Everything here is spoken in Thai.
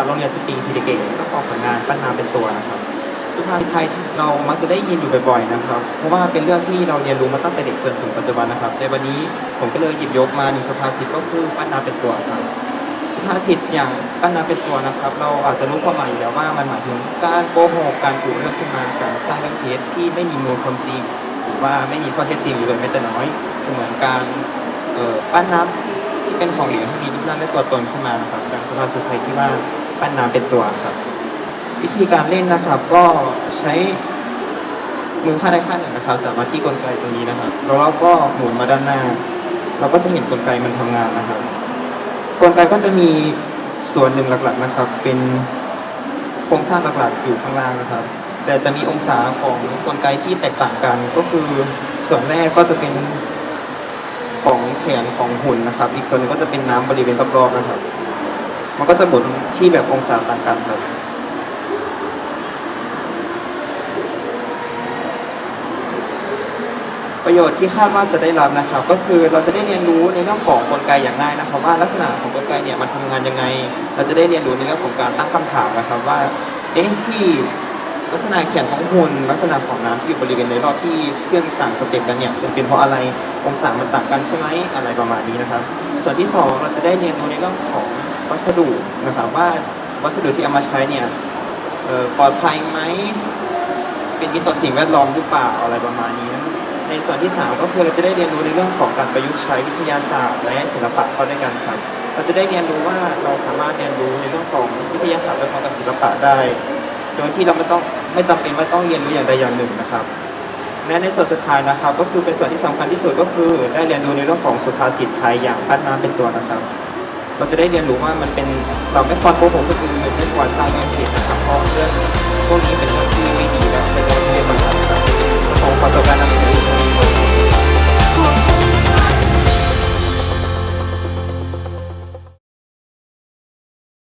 จากโรงเรียนสตรีศิริเกตเจ้าของผลงานปั้นน้ำเป็นตัวนะครับสุภาษิตไทยที่เรามักจะได้ยินอยู่บ่อยๆนะครับ เพราะว่าเป็นเรื่องที่เราเรียนรู้มาตั้งแต่เด็กจนถึงปัจจุบันนะครับ ในวันนี้ผมก็เลยหยิบยกมาหนึ่งสุภาษิตก็คือปั้นน้ำเป็นตัวครับสุภาษิตอย่างปั้นน้ำเป็นตัวนะครับ เราอาจจะรู้ความหมายอยู่แล้วว่ามันหมายถึงการโกหกการกุเรื่องขึ้นมาการสร้างเรื่องเท็จที่ไม่มีมูลความจริง หรือว่าไม่มีข้อเท็จจริงอยู่เลยแม้แต่น้อย เสมือนการปั้นน้ำที่เป็นของเหลวให้มีรูปร่างและตัวตนขึ้นมานะครับดังสุภาษิตไทยที่ว่า ปั้นน้ำเป็นตัวครับ วิธีการเล่นนะครับก็ใช้มือข้างใดข้างหนึ่งนะครับจับมาที่กลไกตรงนี้นะครับ แล้วเราก็หมุนมาด้านหน้า เราก็จะเห็นกลไกมันทำงานนะครับ กลไกก็จะมีส่วนหนึ่งหลักๆนะครับ เป็นโครงสร้างหลักๆอยู่ข้างล่างนะครับ แต่จะมีองศาของกลไกที่แตกต่างกัน ก็คือส่วนแรกก็จะเป็นของแขนของหุ่นนะครับ อีกส่วนหนึงก็จะเป็นน้ำบริเวณรอบๆนะครับ มันก็จะหมุนที่แบบองศาต่างกันครับประโยชน์ที่คาดว่าจะได้รับนะครับ ก็คือเราจะได้เรียนรู้ในเรื่องของกลไกอย่างง่ายนะครับ ว่าลักษณะของกลไกเนี่ยมันทำงานยังไง เราจะได้เรียนรู้ในเรื่องของการตั้งคำถามนะครับว่าเอ๊ะที่ลักษณะเขียนของหุ่นลักษณะของน้ำที่อยู่บริเวณในรอบที่เคลื่อนต่างสเต็ปกันเนี่ยเป็นเพราะอะไรองศามันต่างกันใช่ไหมอะไรประมาณนี้นะครับ ส่วนที่สองเราจะได้เรียนรู้ในเรื่องของ วัสดุนะครับว่าวัสดุที่เอามาใช้เนี่ยปลอดภัยไหมเป็นมิตรต่อสิ่งแวดล้อมหรือเปล่าอะไรประมาณนี้นะในส่วนที่ 3 ก็คือเราจะได้เรียนรู้ในเรื่องของการประยุกต์ใช้วิทยาศาสตร์ และศิลปะเข้าด้วยกันครับเราจะได้เรียนรู้ว่าเราสามารถเรียนรู้ในเรื่องของวิทยาศาสตร์ไปพร้อมกับศิลปะได้ โดยที่เราไม่ต้องไม่จำเป็นว่าต้องเรียนรู้อย่างใดอย่างหนึ่งนะครับและในส่วนสุดท้ายนะครับ ก็คือเป็นส่วนที่สำคัญที่สุดก็คือ ได้เรียนรู้ในเรื่องของสุภาษิตไทยอย่างปั้นน้ำเป็นตัวนะครับ เราจะได้เรียนรู้ว่ามันเป็นเราไม่ควรโกหกคนอื่นไม่ควรสร้างเรื่องผิดนะครับเพราะเรื่องพวกนี้เป็นเรื่องที่ไม่ดี